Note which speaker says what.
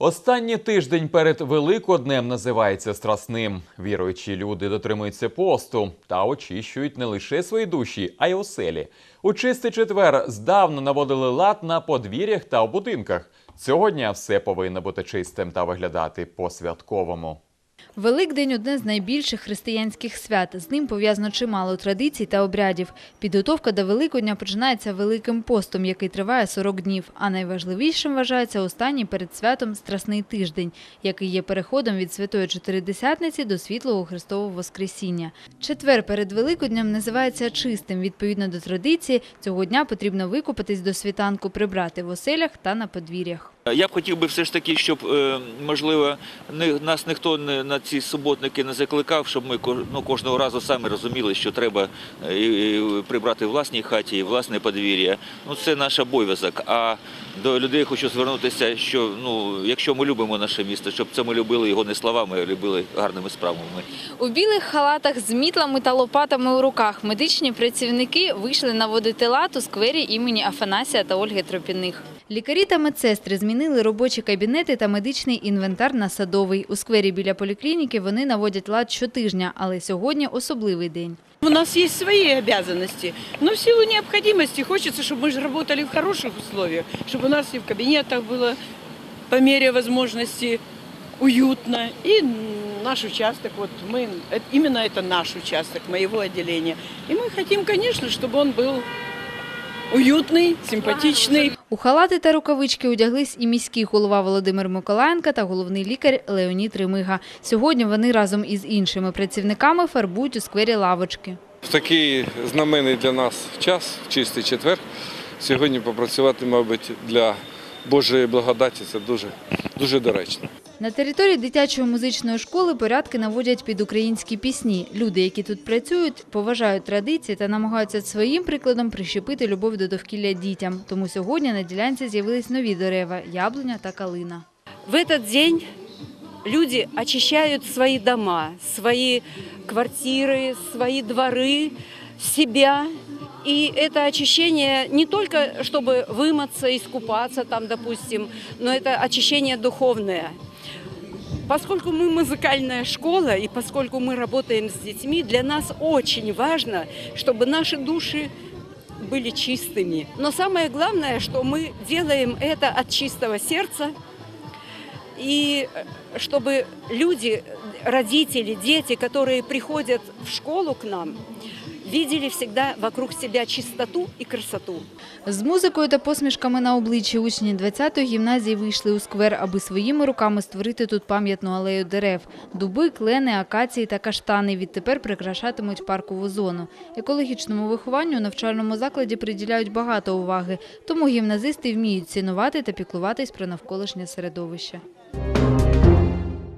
Speaker 1: Останній тиждень перед Великоднем називається страсним. Віруючі люди дотримуються посту та очищують не лише свої душі, а й оселі. У чистий четвер здавна наводили лад на подвір'ях та у будинках. Цього дня все повинно бути чистим та виглядати по-святковому.
Speaker 2: Великдень – одне з найбільших християнських свят. З ним пов'язано чимало традицій та обрядів. Підготовка до Великодня починається Великим постом, який триває 40 днів. А найважливішим вважається останній перед святом Страсний тиждень, який є переходом від Святої Чотиридесятниці до Світлого Христового Воскресіння. Четвер перед Великоднем називається чистим. Відповідно до традиції, цього дня потрібно викупатись до світанку, прибрати в оселях та на подвір'ях.
Speaker 3: Я б хотів би все ж таки, щоб е, можливо нас ніхто не на ці суботники не закликав, щоб ми ну, кожного разу самі розуміли, що треба е, прибрати в власній хаті, і власне подвір'я. Ну це наш обов'язок. А до людей хочу звернутися, що ну якщо ми любимо наше місто, щоб це ми любили його не словами, а любили гарними справами.
Speaker 2: У білих халатах з мітлами та лопатами у руках медичні працівники вийшли наводити лад у сквері імені Афанасія та Ольги Тропіних. Лікарі та медсестри змінили робочі кабінети та медичний інвентар на садовий. У сквері біля поліклініки вони наводять лад щотижня, але сьогодні особливий день.
Speaker 4: У нас есть свои обязанности, но в силу необходимости хочется, чтобы мы же работали в хороших условиях, чтобы у нас и в кабинетах было по мере возможности уютно. И наш участок, вот мы, э, именно это наш участок моего отделения. И мы хотим, конечно, чтобы он был уютный, симпатичний.
Speaker 2: У халати та рукавички одяглись і міський голова Володимир Миколаєнка та головний лікар Леонід Ремига. Сьогодні вони разом із іншими працівниками фарбують у сквері лавочки.
Speaker 5: В такий знаменний для нас час, чистий четвер, сьогодні попрацювати, мабуть, для Божої благодаті це дуже, дуже доречно.
Speaker 2: На території дитячої музичної школи порядки наводять під українські пісні. Люди, які тут працюють, поважають традиції та намагаються своїм прикладом прищепити любов до довкілля дітям. Тому сьогодні на ділянці з'явились нові дерева – яблуня та калина.
Speaker 6: В этот день люди очищают свои дома, свои квартиры, свои дворы, себя. И это очищение не только, чтобы вымыться, искупаться там, допустим, но это очищение духовное. Поскольку мы музыкальная школа и поскольку мы работаем с детьми, для нас очень важно, чтобы наши души были чистыми. Но самое главное, что мы делаем это от чистого сердца, и э, чтобы люди, родители, дети, которые приходят в школу к нам, видели всегда вокруг себя чистоту и красоту.
Speaker 2: З музикою та посмішками на обличчі учні 20-ї гімназії вийшли у сквер, аби своїми руками створити тут пам'ятну алею дерев. Дуби, клени, акації та каштани відтепер прикрашатимуть паркову зону. Екологічному вихованню у навчальному закладі приділяють багато уваги, тому гімназисти вміють цінувати та піклуватись про навколишнє середовище.